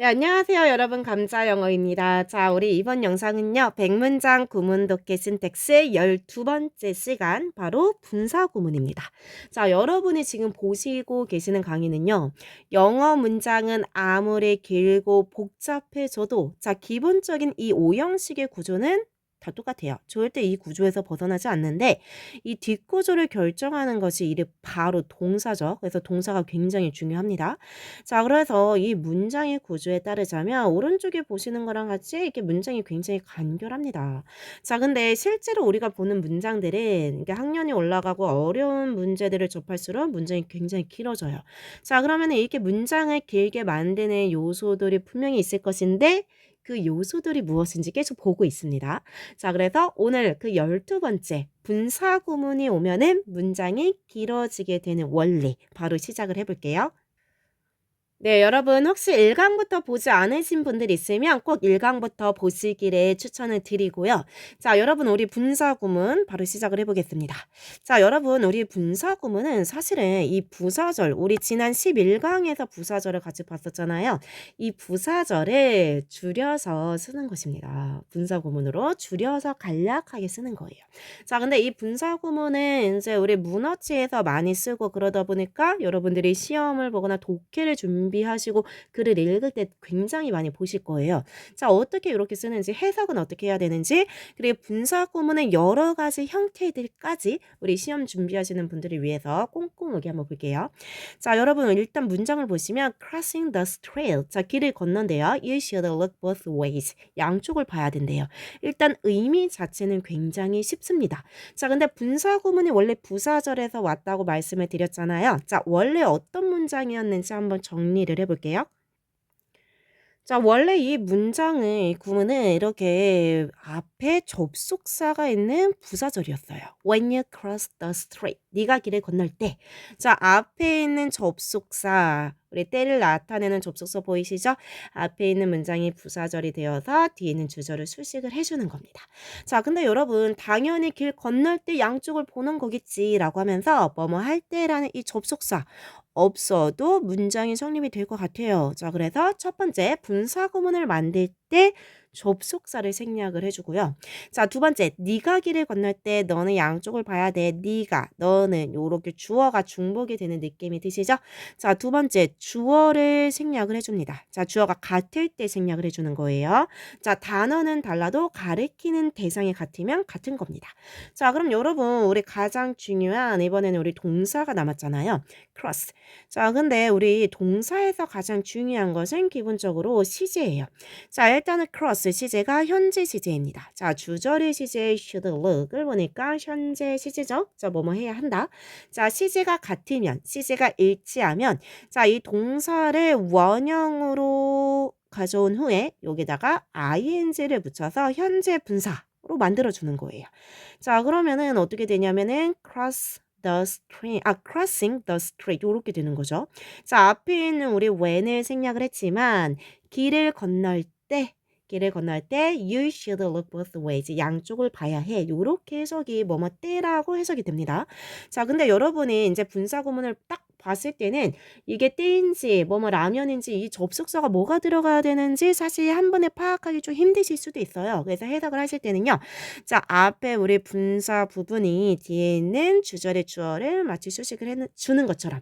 네, 안녕하세요, 여러분. 감자 영어입니다. 자, 우리 이번 영상은요, 백문장 구문 독해 신텍스의 12번째 시간, 바로 분사 구문입니다. 자, 여러분이 지금 보시고 계시는 강의는요, 영어 문장은 아무리 길고 복잡해져도, 자, 기본적인 이 오형식의 구조는 다 똑같아요. 절대 이 구조에서 벗어나지 않는데 이 뒷구조를 결정하는 것이 이르 바로 동사죠. 그래서 동사가 굉장히 중요합니다. 자, 그래서 이 문장의 구조에 따르자면 오른쪽에 보시는 거랑 같이 이렇게 문장이 굉장히 간결합니다. 자, 근데 실제로 우리가 보는 문장들은 이게 학년이 올라가고 어려운 문제들을 접할수록 문장이 굉장히 길어져요. 자, 그러면 이렇게 문장을 길게 만드는 요소들이 분명히 있을 것인데 그 요소들이 무엇인지 계속 보고 있습니다. 자, 그래서 오늘 그 12번째 분사 구문이 오면은 문장이 길어지게 되는 원리 바로 시작을 해볼게요. 네, 여러분 혹시 1강부터 보지 않으신 분들 있으면 꼭 1강부터 보시기를 추천을 드리고요. 자, 여러분 우리 분사 구문 바로 시작을 해보겠습니다. 자, 여러분 우리 분사 구문은 사실은 이 부사절, 우리 지난 11강에서 부사절을 같이 봤었잖아요. 이 부사절을 줄여서 쓰는 것입니다. 분사 구문으로 줄여서 간략하게 쓰는 거예요. 자, 근데 이 분사 구문은 이제 우리 문어치에서 많이 쓰고 그러다 보니까 여러분들이 시험을 보거나 독해를 준비 준비하시고 글을 읽을 때 굉장히 많이 보실 거예요. 자, 어떻게 이렇게 쓰는지 해석은 어떻게 해야 되는지 그리고 분사 구문의 여러 가지 형태들까지 우리 시험 준비하시는 분들을 위해서 꼼꼼하게 한번 볼게요. 자, 여러분 일단 문장을 보시면 crossing the street. 자, 길을 건넌데요. You should look both ways. 양쪽을 봐야 된대요. 일단 의미 자체는 굉장히 쉽습니다. 자, 근데 분사 구문이 원래 부사절에서 왔다고 말씀을 드렸잖아요. 자, 원래 어떤 문장이었는지 한번 정리 정리를 해볼게요. 자, 원래 이 문장의 구문은 이렇게 앞에 접속사가 있는 부사절이었어요. When you cross the street. 네가 길을 건널 때. 자, 앞에 있는 접속사. 우리 때를 나타내는 접속사 보이시죠? 앞에 있는 문장이 부사절이 되어서 뒤에 있는 주절을 수식을 해주는 겁니다. 자, 근데 여러분 당연히 길 건널 때 양쪽을 보는 거겠지라고 하면서 뭐뭐 할 때라는 이 접속사 없어도 문장이 성립이 될 것 같아요. 자, 그래서 첫 번째 분사 구문을 만들 때 접속사를 생략을 해주고요. 자, 두 번째, 네가 길을 건널 때 너는 양쪽을 봐야 돼. 네가, 너는 요렇게 주어가 중복이 되는 느낌이 드시죠? 자, 두 번째, 주어를 생략을 해줍니다. 자, 주어가 같을 때 생략을 해주는 거예요. 자, 단어는 달라도 가리키는 대상이 같으면 같은 겁니다. 자, 그럼 여러분, 우리 가장 중요한 이번에는 우리 동사가 남았잖아요. cross. 자, 근데 우리 동사에서 가장 중요한 것은 기본적으로 시제예요. 자, 일단은 cross 시제가 현재 시제입니다. 자, 주절의 시제 should look을 보니까 현재 시제죠. 자, 뭐뭐 해야 한다. 자, 시제가 같으면, 시제가 일치하면, 자, 이 동사를 원형으로 가져온 후에 여기다가 ing를 붙여서 현재 분사로 만들어주는 거예요. 자, 그러면은 어떻게 되냐면은 cross the street, 아, crossing the street 이렇게 되는 거죠. 자, 앞에 있는 우리 when을 생략을 했지만 길을 건널 때 길을 건널 때 you should look both ways. 양쪽을 봐야 해. 이렇게 해석이 뭐뭐 때라고 해석이 됩니다. 자, 근데 여러분이 이제 분사 구문을 딱 봤을 때는 이게 때인지 뭐뭐 라면인지 이 접속사가 뭐가 들어가야 되는지 사실 한 번에 파악하기 좀 힘드실 수도 있어요. 그래서 해석을 하실 때는요. 자, 앞에 우리 분사 부분이 뒤에 있는 주절의 주어를 마치 수식을 해 주는 것처럼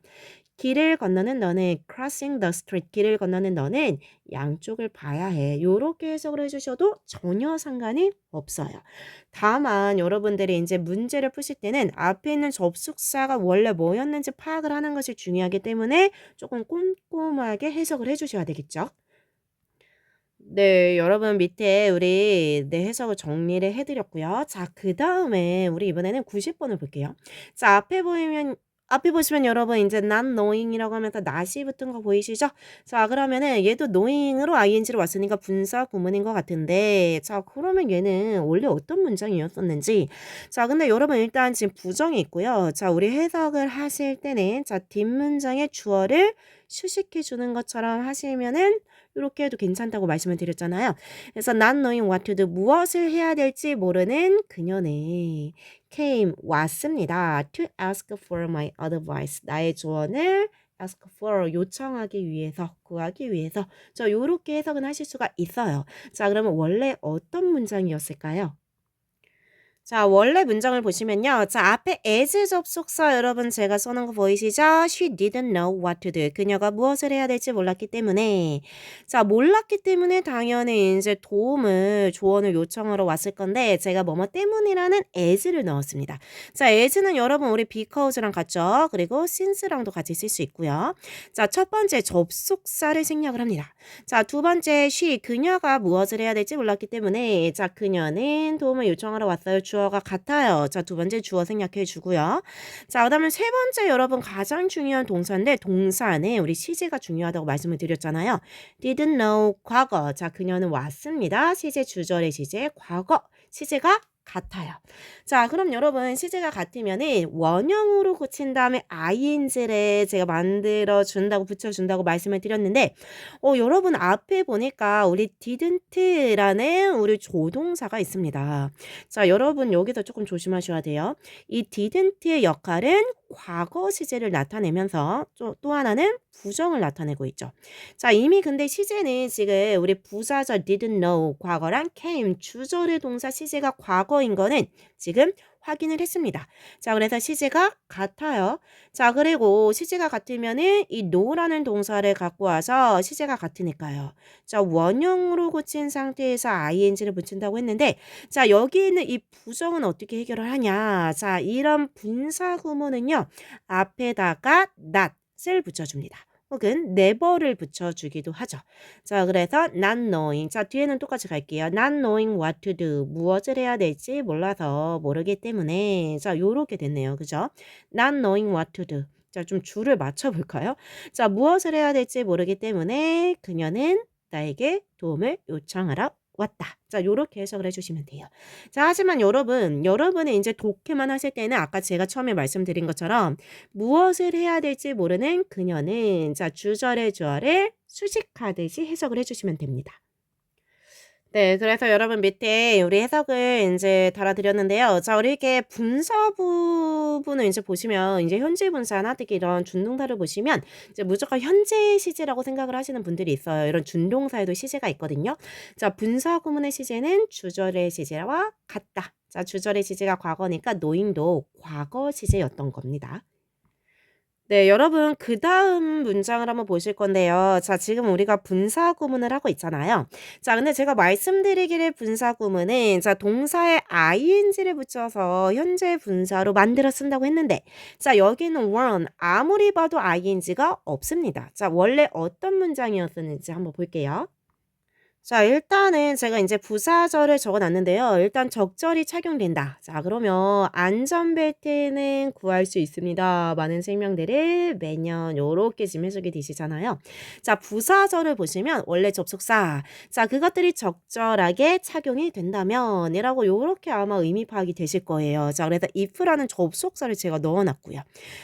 길을 건너는 너는 crossing the street 길을 건너는 너는 양쪽을 봐야 해. 요렇게 해석을 해 주셔도 전혀 상관이 없어요. 다만 여러분들이 이제 문제를 푸실 때는 앞에 있는 접속사가 원래 뭐였는지 파악을 하는 것이 중요하기 때문에 조금 꼼꼼하게 해석을 해 주셔야 되겠죠. 네, 여러분 밑에 우리 네 해석을 정리를 해드렸고요. 자, 그 다음에 우리 이번에는 90번을 볼게요. 자, 앞에 보이면 앞에 보시면 여러분 이제 not knowing이라고 하면서 not이 붙은 거 보이시죠? 자 그러면은 얘도 knowing으로 ing로 왔으니까 분사 구문인 것 같은데 자 그러면 얘는 원래 어떤 문장이었었는지 자 근데 여러분 일단 지금 부정이 있고요. 자 우리 해석을 하실 때는 자 뒷문장의 주어를 수식해 주는 것처럼 하시면은 이렇게 해도 괜찮다고 말씀을 드렸잖아요. 그래서 not knowing what to do 무엇을 해야 될지 모르는 그녀네 came 왔습니다. to ask for my advice 나의 조언을 ask for 요청하기 위해서 구하기 위해서 저 요렇게 해석은 하실 수가 있어요. 자, 그러면 원래 어떤 문장이었을까요? 자, 원래 문장을 보시면요. 자, 앞에 as 접속사 여러분 제가 써놓은 거 보이시죠? She didn't know what to do. 그녀가 무엇을 해야 될지 몰랐기 때문에. 자, 몰랐기 때문에 당연히 이제 도움을, 조언을 요청하러 왔을 건데 제가 뭐뭐 때문이라는 as를 넣었습니다. 자, as는 여러분 우리 because랑 같죠? 그리고 since랑도 같이 쓸 수 있고요. 자, 첫 번째 접속사를 생략을 합니다. 자, 두 번째 she, 그녀가 무엇을 해야 될지 몰랐기 때문에 자, 그녀는 도움을 요청하러 왔어요. 주 어가 같아요. 자, 두 번째 주어 생략해 주고요. 자, 그다음에 세 번째 여러분 가장 중요한 동사인데 동사는 우리 시제가 중요하다고 말씀을 드렸잖아요. didn't know 과거. 자, 그녀는 왔습니다. 시제 주절의 시제 과거. 시제가 같아요. 자, 그럼 여러분 시제가 같으면은 원형으로 고친 다음에 ing를 제가 만들어 준다고 붙여 준다고 말씀을 드렸는데 어, 여러분 앞에 보니까 우리 didn't라는 우리 조동사가 있습니다. 자, 여러분 여기서 조금 조심하셔야 돼요. 이 didn't의 역할은 과거 시제를 나타내면서 또, 또 하나는 부정을 나타내고 있죠. 자, 이미 근데 시제는 지금 우리 부사절 didn't know 과거랑 came 주절의 동사 시제가 과거인 거는 지금 확인을 했습니다. 자, 그래서 시제가 같아요. 자, 그리고 시제가 같으면은 이 know라는 동사를 갖고 와서 시제가 같으니까요. 자, 원형으로 고친 상태에서 ing를 붙인다고 했는데 자, 여기 있는 이 부정은 어떻게 해결을 하냐? 자, 이런 분사 구문은요. 앞에다가 not을 붙여줍니다. 혹은 never를 붙여주기도 하죠. 자, 그래서 not knowing. 자, 뒤에는 똑같이 갈게요. not knowing what to do. 무엇을 해야 될지 몰라서 모르기 때문에. 자, 요렇게 됐네요. 그죠? not knowing what to do. 자, 좀 줄을 맞춰볼까요? 자, 무엇을 해야 될지 모르기 때문에 그녀는 나에게 도움을 요청하러 왔다. 자, 요렇게 해석을 해주시면 돼요. 자, 하지만 여러분, 여러분이 이제 독해만 하실 때는 아까 제가 처음에 말씀드린 것처럼 무엇을 해야 될지 모르는 그녀는 자, 주절의 주어를 수식하듯이 해석을 해주시면 됩니다. 네, 그래서 여러분 밑에 우리 해석을 이제 달아드렸는데요. 자, 우리 이렇게 분사 부분을 이제 보시면 이제 현재 분사나 특히 이런 준동사를 보시면 이제 무조건 현재 시제라고 생각을 하시는 분들이 있어요. 이런 준동사에도 시제가 있거든요. 자, 분사 구문의 시제는 주절의 시제와 같다. 자, 주절의 시제가 과거니까 노인도 과거 시제였던 겁니다. 네, 여러분 그 다음 문장을 한번 보실 건데요. 자, 지금 우리가 분사 구문을 하고 있잖아요. 자, 근데 제가 말씀드리기를 분사 구문은 자, 동사에 ing를 붙여서 현재 분사로 만들어 쓴다고 했는데 자, 여기는 one 아무리 봐도 ing가 없습니다. 자, 원래 어떤 문장이었었는지 한번 볼게요. 자, 일단은 제가 이제 부사절을 적어 놨는데요. 일단 적절히 착용된다. 자, 그러면 안전벨트는 구할 수 있습니다. 많은 생명들을 매년 요렇게 지금 해석이 되시잖아요. 자, 부사절을 보시면 원래 접속사. 자, 그것들이 적절하게 착용이 된다면 이라고 요렇게 아마 의미 파악이 되실 거예요. 자, 그래서 if라는 접속사를 제가 넣어 놨고요.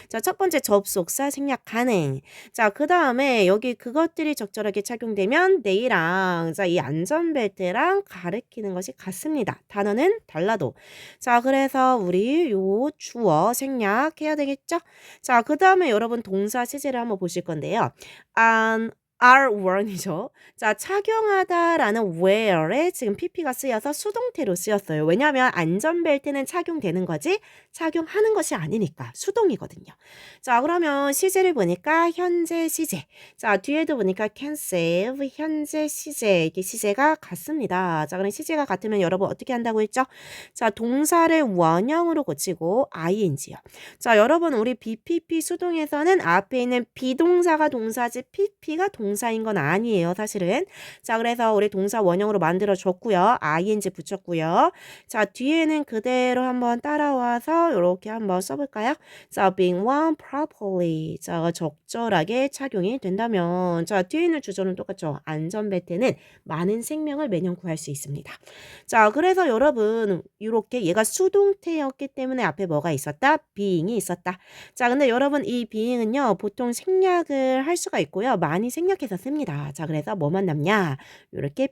자, 첫 번째 접속사 생략 가능. 자, 그 다음에 여기 그것들이 적절하게 착용되면 내일랑 자, 이 안전벨트랑 가리키는 것이 같습니다. 단어는 달라도. 자, 그래서 우리 요 주어 생략해야 되겠죠? 자, 그 다음에 여러분 동사 시제를 한번 보실 건데요. 안, are1이죠. 자, 착용하다라는 wear에 지금 pp가 쓰여서 수동태로 쓰였어요. 왜냐하면 안전벨트는 착용되는 거지 착용하는 것이 아니니까 수동이거든요. 자, 그러면 시제를 보니까 현재 시제. 자, 뒤에도 보니까 can save 현재 시제. 이게 시제가 같습니다. 자, 그럼 시제가 같으면 여러분 어떻게 한다고 했죠? 자, 동사를 원형으로 고치고 ing요. 자, 여러분 우리 bpp 수동에서는 앞에 있는 비동사가 동사지 pp가 동사 동사인 건 아니에요, 사실은. 자, 그래서 우리 동사 원형으로 만들어 줬고요. ing 붙였고요. 자, 뒤에는 그대로 한번 따라와서 이렇게 한번 써볼까요? 자, being worn properly. 자, 적절하게 착용이 된다면. 자, 뒤에 있는 주절은 똑같죠. 안전벨트는 많은 생명을 매년 구할 수 있습니다. 자, 그래서 여러분, 이렇게 얘가 수동태였기 때문에 앞에 뭐가 있었다? being이 있었다. 자, 근데 여러분, 이 being은요, 보통 생략을 할 수가 있고요. 많이 생략 생각해서 씁니다. 자, 그래서 뭐만 남냐? 이렇게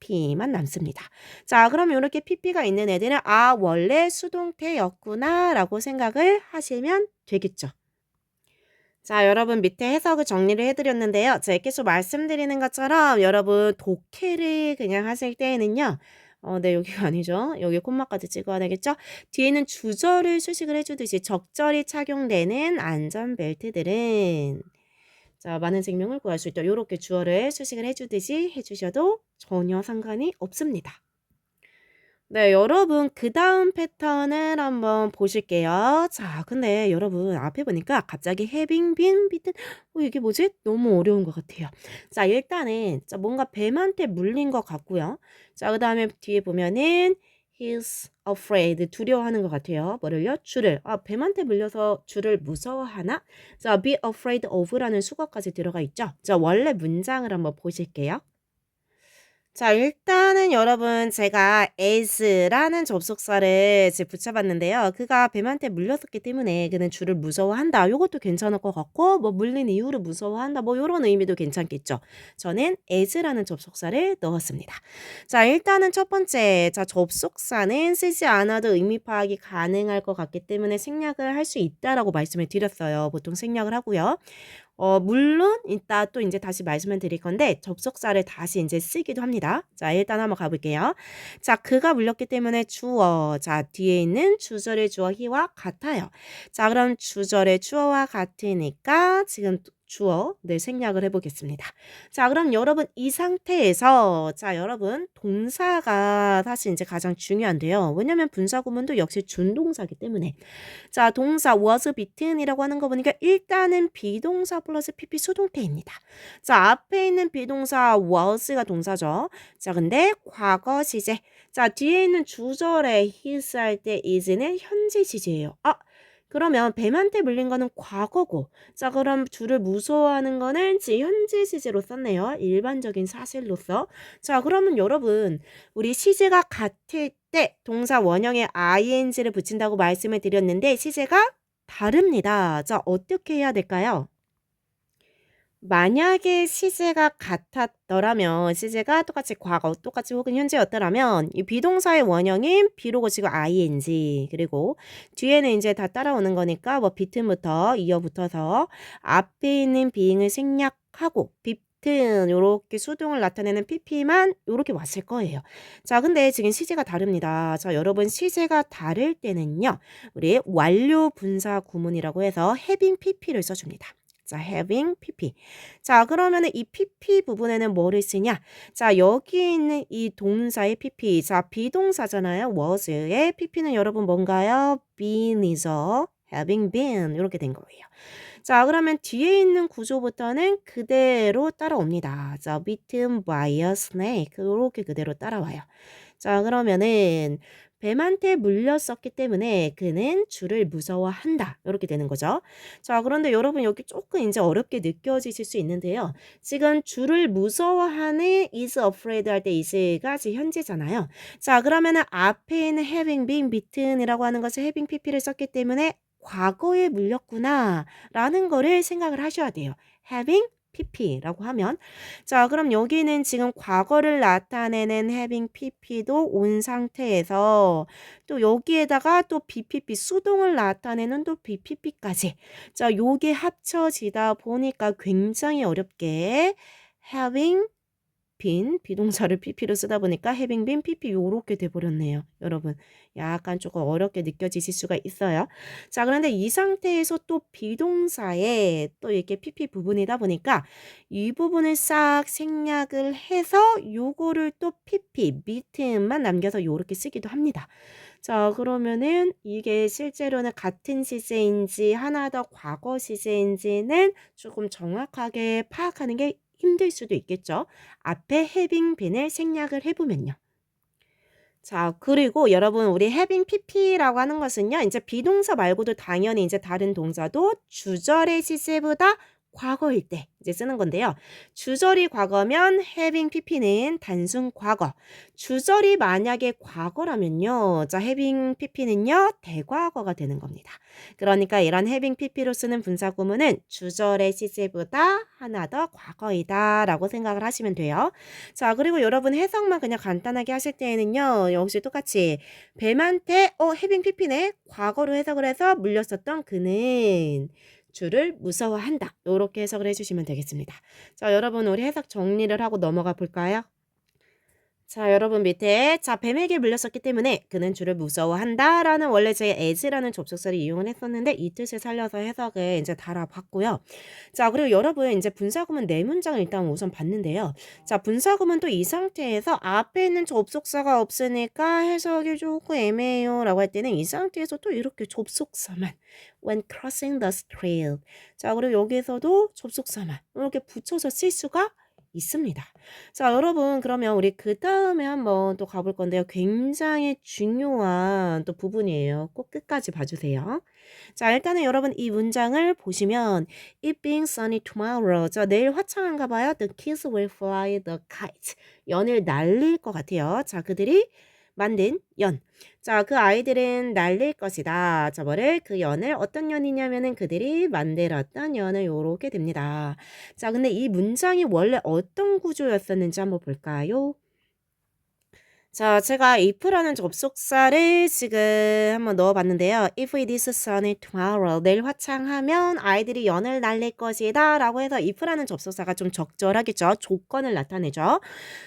pp만 남습니다. 자, 그럼 이렇게 pp가 있는 애들은 아, 원래 수동태였구나 라고 생각을 하시면 되겠죠. 자, 여러분 밑에 해석을 정리를 해드렸는데요. 제가 계속 말씀드리는 것처럼 여러분 독해를 그냥 하실 때에는요. 어, 네, 여기가 아니죠. 여기 콤마까지 찍어야 되겠죠? 뒤에는 주절을 수식을 해주듯이 적절히 착용되는 안전벨트들은 자, 많은 생명을 구할 수 있다. 이렇게 주어를 수식을 해주듯이 해주셔도 전혀 상관이 없습니다. 네, 여러분 그 다음 패턴을 한번 보실게요. 자, 근데 여러분 앞에 보니까 갑자기 having been bitten 어, 이게 뭐지? 너무 어려운 것 같아요. 자, 일단은 자, 뭔가 뱀한테 물린 것 같고요. 자, 그 다음에 뒤에 보면은 he's afraid 두려워하는 것 같아요. 뭐를요? 줄을. 아, 뱀한테 물려서 줄을 무서워하나? 자, be afraid of라는 수거까지 들어가 있죠. 자, 원래 문장을 한번 보실게요. 자, 일단은 여러분 제가 as라는 접속사를 이제 붙여봤는데요. 그가 뱀한테 물렸었기 때문에 그는 줄을 무서워한다. 요것도 괜찮을 것 같고 뭐 물린 이유를 무서워한다. 뭐 요런 의미도 괜찮겠죠. 저는 as라는 접속사를 넣었습니다. 자, 일단은 첫 번째 자 접속사는 쓰지 않아도 의미 파악이 가능할 것 같기 때문에 생략을 할 수 있다라고 말씀을 드렸어요. 보통 생략을 하고요. 어, 물론 이따 또 이제 다시 말씀을 드릴 건데 접속사를 다시 이제 쓰기도 합니다. 자, 일단 한번 가볼게요. 자, 그가 물렸기 때문에 주어. 자, 뒤에 있는 주절의 주어 히와 같아요. 자, 그럼 주절의 주어와 같으니까 지금 주어 네 생략을 해보겠습니다. 자 그럼 여러분 이 상태에서 자 여러분 동사가 사실 이제 가장 중요한데요. 왜냐면 분사 구문도 역시 준동사기 때문에 자 동사 was between이라고 하는 거 보니까 일단은 비동사 플러스 pp 수동태입니다. 자 앞에 있는 비동사 was가 동사죠. 자 근데 과거 시제 자 뒤에 있는 주절에 his 할 때 is는 현재 시제예요. 아 그러면 뱀한테 물린 거는 과거고 자 그럼 줄을 무서워하는 거는 지 현재 시제로 썼네요. 일반적인 사실로서 자 그러면 여러분 우리 시제가 같을 때 동사 원형에 ing를 붙인다고 말씀을 드렸는데 시제가 다릅니다. 자 어떻게 해야 될까요? 만약에 시제가 같았더라면 시제가 똑같이 과거 똑같이 혹은 현재였더라면 이 비동사의 원형인 비로고 지금 ing 그리고 뒤에는 이제 다 따라오는 거니까 뭐 비튼부터 이어붙어서 앞에 있는 비잉을 생략하고 비튼 요렇게 수동을 나타내는 pp만 요렇게 왔을 거예요. 자, 근데 지금 시제가 다릅니다. 자, 여러분 시제가 다를 때는요. 우리 완료 분사 구문이라고 해서 having pp를 써 줍니다. 자, having pp. 자, 그러면은 이 pp 부분에는 뭐를 쓰냐? 자, 여기 있는 이 동사의 pp. 자, 비동사잖아요. was의 pp는 여러분 뭔가요? been이죠. having been 이렇게 된 거예요. 자, 그러면 뒤에 있는 구조부터는 그대로 따라옵니다. 자, bitten by a snake 이렇게 그대로 따라와요. 자, 그러면은 뱀한테 물렸었기 때문에 그는 줄을 무서워한다. 이렇게 되는 거죠. 자, 그런데 여러분 여기 조금 이제 어렵게 느껴지실 수 있는데요. 지금 줄을 무서워하는 is afraid 할 때 is가 현재잖아요. 자, 그러면은 앞에 있는 having been bitten이라고 하는 것을 having pp를 썼기 때문에 과거에 물렸구나 라는 거를 생각을 하셔야 돼요. having pp라고 하면. 자 그럼 여기는 지금 과거를 나타내는 having pp도 온 상태에서 또 여기에다가 또 bpp 수동을 나타내는 또 bpp까지. 자 요게 합쳐지다 보니까 굉장히 어렵게 having 빈 비동사를 pp로 쓰다 보니까 having been pp 요렇게 돼버렸네요. 여러분 약간 조금 어렵게 느껴지실 수가 있어요. 자 그런데 이 상태에서 또 비동사에 또 이렇게 pp 부분이다 보니까 이 부분을 싹 생략을 해서 요거를 또 pp 밑에만 남겨서 요렇게 쓰기도 합니다. 자 그러면은 이게 실제로는 같은 시제인지 하나 더 과거 시제인지는 조금 정확하게 파악하는 게 힘들 수도 있겠죠. 앞에 having been을 생략을 해보면요. 자, 그리고 여러분, 우리 having pp라고 하는 것은요, 이제 비동사 말고도 당연히 이제 다른 동사도 주절의 시제보다 과거일 때 이제 쓰는 건데요. 주절이 과거면 having pp는 단순 과거. 주절이 만약에 과거라면요. 자, having pp는요. 대과거가 되는 겁니다. 그러니까 이런 having pp로 쓰는 분사 구문은 주절의 시제보다 하나 더 과거이다 라고 생각을 하시면 돼요. 자, 그리고 여러분 해석만 그냥 간단하게 하실 때에는요. 역시 똑같이 뱀한테 어, having pp네. 과거로 해석을 해서 물렸었던 그는 주를 무서워한다. 이렇게 해석을 해주시면 되겠습니다. 자, 여러분 우리 해석 정리를 하고 넘어가 볼까요? 자, 여러분 밑에 자 뱀에게 물렸었기 때문에 그는 주를 무서워한다 라는 원래 제 as라는 접속사를 이용을 했었는데 이 뜻을 살려서 해석을 이제 달아봤고요. 자, 그리고 여러분 이제 분사구문 네 문장을 일단 우선 봤는데요. 자, 분사구문 또 이 상태에서 앞에 있는 접속사가 없으니까 해석이 조금 애매해요 라고 할 때는 이 상태에서 또 이렇게 접속사만 when crossing the street. 자, 그리고 여기에서도 접속사만 이렇게 붙여서 쓸 수가 있습니다. 자, 여러분, 그러면 우리 그 다음에 한번 또 가볼 건데요. 굉장히 중요한 또 부분이에요. 꼭 끝까지 봐주세요. 자, 일단은 여러분 이 문장을 보시면 It being sunny tomorrow. 자, 내일 화창한가 봐요. The kids will fly the kite. 연을 날릴 것 같아요. 자, 그들이 만든 연. 자, 그 아이들은 날릴 것이다. 자, 뭐를? 그 연을 어떤 연이냐면은 그들이 만들었던 연을 요렇게 됩니다. 자, 근데 이 문장이 원래 어떤 구조였었는지 한번 볼까요? 자, 제가 if라는 접속사를 지금 한번 넣어봤는데요. If it is sunny tomorrow, 내일 화창하면 아이들이 연을 날릴 것이다 라고 해서 if라는 접속사가 좀 적절하겠죠. 조건을 나타내죠.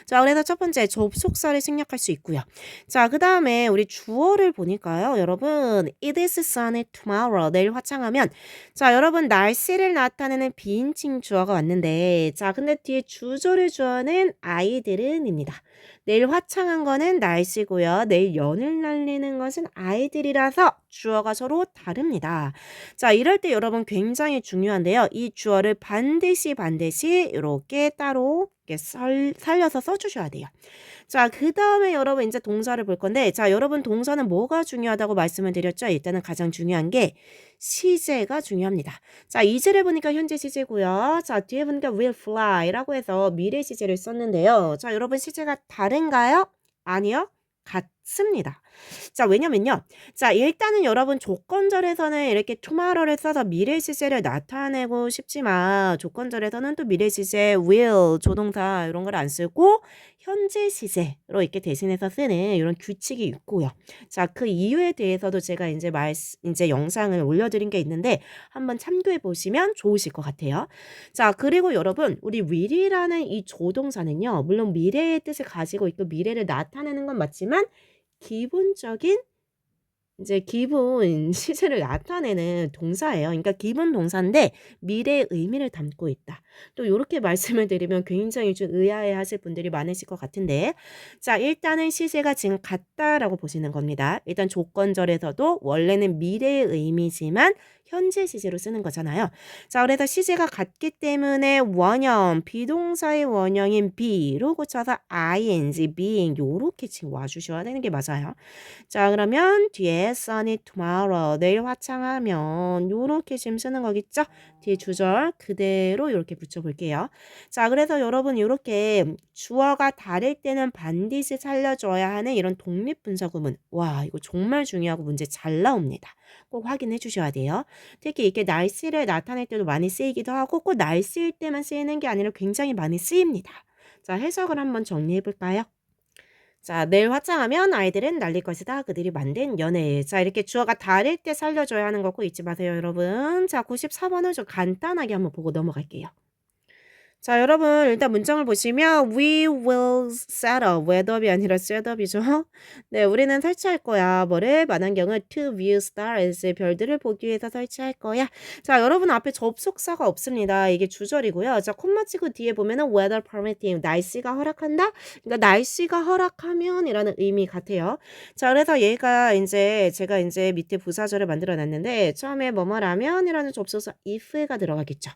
자, 그래서 첫 번째 접속사를 생략할 수 있고요. 자, 그 다음에 우리 주어를 보니까요. 여러분, it is sunny tomorrow, 내일 화창하면 자, 여러분 날씨를 나타내는 비인칭 주어가 왔는데 자, 근데 뒤에 주절의 주어는 아이들은입니다. 내일 화창한 거는 날씨고요. 내일 연을 날리는 것은 아이들이라서 주어가 서로 다릅니다. 자, 이럴 때 여러분 굉장히 중요한데요. 이 주어를 반드시 반드시 이렇게 따로 설, 살려서 써주셔야 돼요. 자, 그 다음에 여러분 이제 동사를 볼 건데, 자, 여러분 동사는 뭐가 중요하다고 말씀을 드렸죠? 일단은 가장 중요한 게 시제가 중요합니다. 자, 이제를 보니까 현재 시제고요. 자, 뒤에 보니까 will fly라고 해서 미래 시제를 썼는데요. 자, 여러분 시제가 다른가요? 아니요. 같습니다. 자, 왜냐면요. 자, 일단은 여러분 조건절에서는 이렇게 tomorrow를 써서 미래 시제를 나타내고 싶지만 조건절에서는 또 미래 시제 will 조동사 이런 걸 안 쓰고 현재 시제로 이렇게 대신해서 쓰는 이런 규칙이 있고요. 자, 그 이유에 대해서도 제가 이제 말 이제 영상을 올려 드린 게 있는데 한번 참고해 보시면 좋으실 것 같아요. 자, 그리고 여러분 우리 will이라는 이 조동사는요. 물론 미래의 뜻을 가지고 있고 미래를 나타내는 건 맞지만 기본적인 이제 기본 시제를 나타내는 동사예요. 그러니까 기본 동사인데 미래의 의미를 담고 있다. 또 이렇게 말씀을 드리면 굉장히 좀 의아해 하실 분들이 많으실 것 같은데 자 일단은 시제가 지금 같다라고 보시는 겁니다. 일단 조건절에서도 원래는 미래의 의미지만 현재 시제로 쓰는 거잖아요. 자, 그래서 시제가 같기 때문에 원형, 비동사의 원형인 be로 고쳐서 ing, being 요렇게 지금 와주셔야 되는 게 맞아요. 자, 그러면 뒤에 sunny tomorrow, 내일 화창하면 요렇게 지금 쓰는 거겠죠? 뒤에 주절 그대로 이렇게 붙여볼게요. 자, 그래서 여러분 이렇게 주어가 다를 때는 반드시 살려줘야 하는 이런 독립 분사 구문. 와, 이거 정말 중요하고 문제 잘 나옵니다. 꼭 확인해 주셔야 돼요. 특히 이렇게 날씨를 나타낼 때도 많이 쓰이기도 하고 꼭 날씨일 때만 쓰이는 게 아니라 굉장히 많이 쓰입니다. 자, 해석을 한번 정리해 볼까요? 자, 내일 화창하면 아이들은 날릴 것이다. 그들이 만든 연애. 자, 이렇게 주어가 다를 때 살려줘야 하는 거고 잊지 마세요, 여러분. 자, 94번을 좀 간단하게 한번 보고 넘어갈게요. 자, 여러분 일단 문장을 보시면 we will set up whether이 아니라 set up이죠. 네, 우리는 설치할 거야. 뭐를 만환경을 to view stars 별들을 보기 위해서 설치할 거야. 자, 여러분 앞에 접속사가 없습니다. 이게 주절이고요. 자, 콤마 치고 뒤에 보면은 weather permitting 날씨가 허락한다. 그러니까 날씨가 허락하면이라는 의미 같아요. 자, 그래서 얘가 이제 제가 이제 밑에 부사절을 만들어 놨는데 처음에 뭐뭐라면이라는 접속사 if가 들어가겠죠.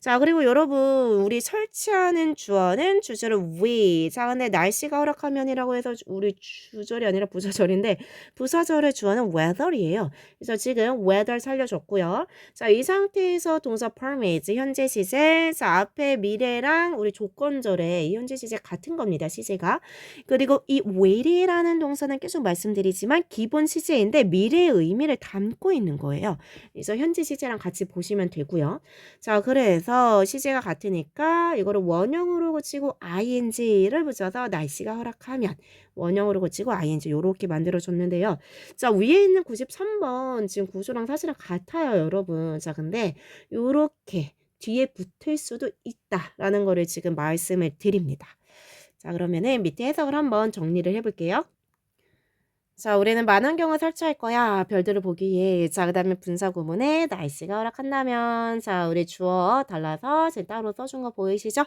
자, 그리고 여러분 우리 설치하는 주어는 주절은 we. 자, 근데 날씨가 허락하면이라고 해서 우리 주절이 아니라 부사절인데 부사절의 주어는 weather이에요. 그래서 지금 weather 살려줬고요. 자, 이 상태에서 동사 permit 현재 시제. 자, 앞에 미래랑 우리 조건절에 이 현재 시제 같은 겁니다. 시제가. 그리고 이 will이라는 동사는 계속 말씀드리지만 기본 시제인데 미래의 의미를 담고 있는 거예요. 그래서 현재 시제랑 같이 보시면 되고요. 자, 그래서 시제가 같으니까 이거를 원형으로 고치고 ing를 붙여서 날씨가 허락하면 원형으로 고치고 ing 요렇게 만들어 줬는데요. 자, 위에 있는 93번 지금 구조랑 사실은 같아요, 여러분. 자, 근데 요렇게 뒤에 붙을 수도 있다라는 거를 지금 말씀을 드립니다. 자, 그러면은 밑에 해석을 한번 정리를 해 볼게요. 자, 우리는 만환경을 설치할 거야. 별들을 보기 위해. 자, 그 다음에 분사 구문에 날씨가 허락한다면. 자, 우리 주어 달라서 지금 따로 써준 거 보이시죠?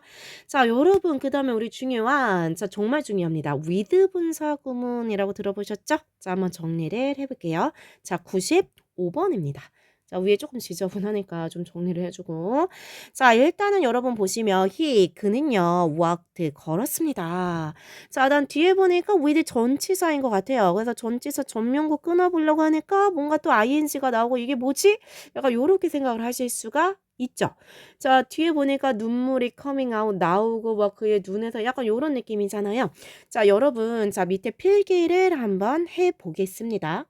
자, 여러분, 그 다음에 우리 중요한, 자, 정말 중요합니다. with 분사 구문이라고 들어보셨죠? 자, 한번 정리를 해볼게요. 자, 95번입니다. 자, 위에 조금 지저분하니까 좀 정리를 해주고. 자, 일단은 여러분 보시면 he, 그는요, walked, 걸었습니다. 자, 난 뒤에 보니까 with 전치사인 것 같아요. 그래서 전치사 전면구 끊어보려고 하니까 뭔가 또 ing가 나오고 이게 뭐지? 약간 요렇게 생각을 하실 수가 있죠. 자, 뒤에 보니까 눈물이 coming out 나오고 막 그의 눈에서 약간 요런 느낌이잖아요. 자, 여러분, 자, 밑에 필기를 한번 해 보겠습니다.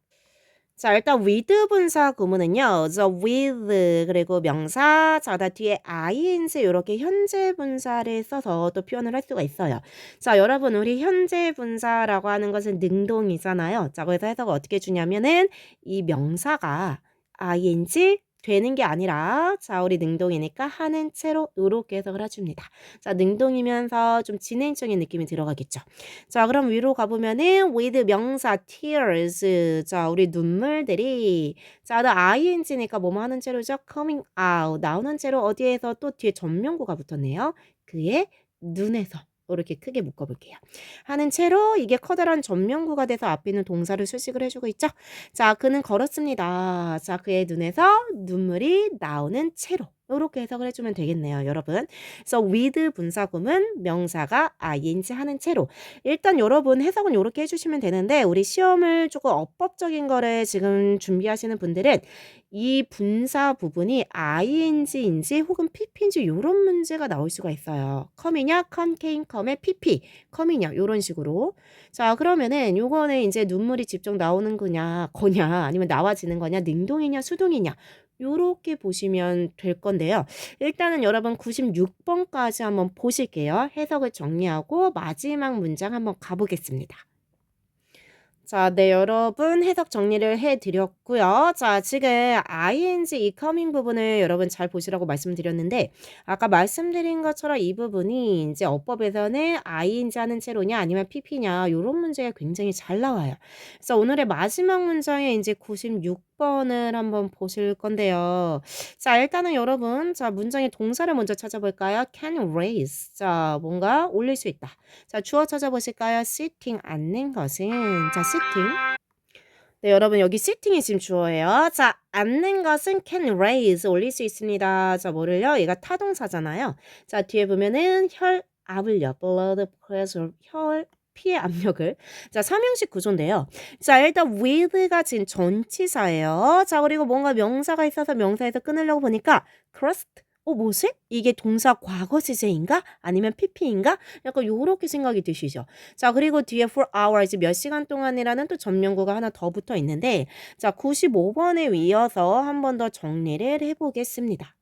자, 일단 with 분사 구문은요. the with 그리고 명사 자다 뒤에 ing 이렇게 현재 분사를 써서 또 표현을 할 수가 있어요. 자, 여러분 우리 현재 분사라고 하는 것은 능동이잖아요. 자, 그래서 해석을 어떻게 주냐면은 이 명사가 ing 되는 게 아니라 자 우리 능동이니까 하는 채로 요렇게 해석을 해줍니다. 자 능동이면서 좀 진행적인 느낌이 들어가겠죠. 자 그럼 위로 가보면은 with 명사 tears 자 우리 눈물들이 자또 ing니까 뭐뭐 하는 채로죠. coming out 나오는 채로 어디에서 또 뒤에 전명구가 붙었네요. 그의 눈에서 이렇게 크게 묶어볼게요. 하는 채로 이게 커다란 전면구가 돼서 앞에 있는 동사를 수식을 해주고 있죠. 자, 그는 걸었습니다. 자, 그의 눈에서 눈물이 나오는 채로 이렇게 해석을 해주면 되겠네요, 여러분. 그래서 with 분사구문 명사가 ing 하는 채로 일단 여러분 해석은 이렇게 해주시면 되는데 우리 시험을 조금 어법적인 거를 지금 준비하시는 분들은 이 분사 부분이 ing인지 혹은 pp인지 이런 문제가 나올 수가 있어요. 컴이냐, 컨케인 컴의 pp, 컴이냐 이런 식으로. 자 그러면은 요거는 이제 눈물이 직접 나오는 거냐, 거냐, 아니면 나와지는 거냐, 능동이냐, 수동이냐 요렇게 보시면 될 건데요. 일단은 여러분 96번까지 한번 보실게요. 해석을 정리하고 마지막 문장 한번 가보겠습니다. 자, 네, 여러분 해석 정리를 해드렸고요. 자, 지금 ing 이 coming 부분을 여러분 잘 보시라고 말씀드렸는데 아까 말씀드린 것처럼 이 부분이 이제 어법에서는 ing 하는 채로냐 아니면 pp냐 이런 문제가 굉장히 잘 나와요. 그래서 오늘의 마지막 문장에 이제 96 번을 한번 보실 건데요. 자, 일단은 여러분 자, 문장의 동사를 먼저 찾아볼까요? can raise. 자, 뭔가 올릴 수 있다. 자, 주어 찾아보실까요? sitting 앉는 것은 자, sitting. 네, 여러분 여기 sitting이 지금 주어예요. 자, 앉는 것은 can raise 올릴 수 있습니다. 자, 뭐를요? 얘가 타동사잖아요. 자, 뒤에 보면은 혈 압을요. blood pressure 혈 피의 압력을. 자, 삼형식 구조인데요. 자, 일단 with가 지금 전치사예요. 자, 그리고 뭔가 명사가 있어서 명사에서 끊으려고 보니까 crust 어, 뭐지? 이게 동사 과거 시제인가? 아니면 pp인가? 약간 요렇게 생각이 드시죠? 자, 그리고 뒤에 for hours 몇 시간 동안이라는 또 전명구가 하나 더 붙어 있는데, 자, 95번에 이어서 한 번 더 정리를 해보겠습니다.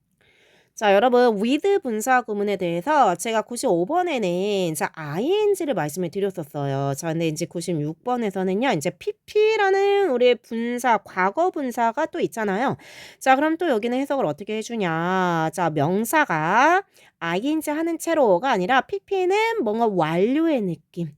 자, 여러분, with 분사 구문에 대해서 제가 95번에는 자, ing를 말씀을 드렸었어요. 자, 근데 이제 96번에서는요, 이제 pp라는 우리 분사, 과거 분사가 또 있잖아요. 자, 그럼 또 여기는 해석을 어떻게 해 주냐. 자, 명사가 ing 하는 채로가 아니라 pp는 뭔가 완료의 느낌.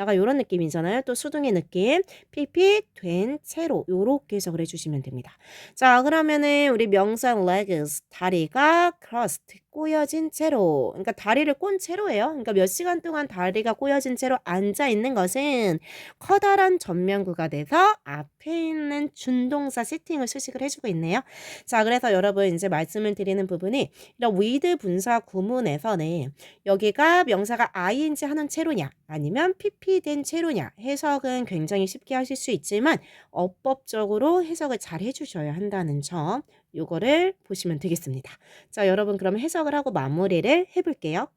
약간 이런 느낌이잖아요. 또 수동의 느낌. PP 된 채로 요렇게 해석을 해주시면 됩니다. 자 그러면은 우리 명사 legs 다리가 crust 꼬여진 채로 그러니까 다리를 꼰 채로예요. 그러니까 몇 시간 동안 다리가 꼬여진 채로 앉아 있는 것은 커다란 전면구가 돼서 앞에 있는 준동사 세팅을 수식을 해주고 있네요. 자 그래서 여러분 이제 말씀을 드리는 부분이 이런 with 분사 구문에서는 여기가 명사가 ing 하는 채로냐 아니면 pp 된 채로냐 해석은 굉장히 쉽게 하실 수 있지만 어법적으로 해석을 잘 해주셔야 한다는 점 요거를 보시면 되겠습니다. 자, 여러분 그럼 해석을 하고 마무리를 해볼게요.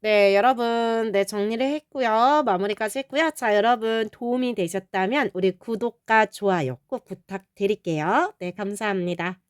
네, 여러분, 네, 정리를 했고요. 마무리까지 했고요. 자, 여러분 도움이 되셨다면 우리 구독과 좋아요 꼭 부탁드릴게요. 네, 감사합니다.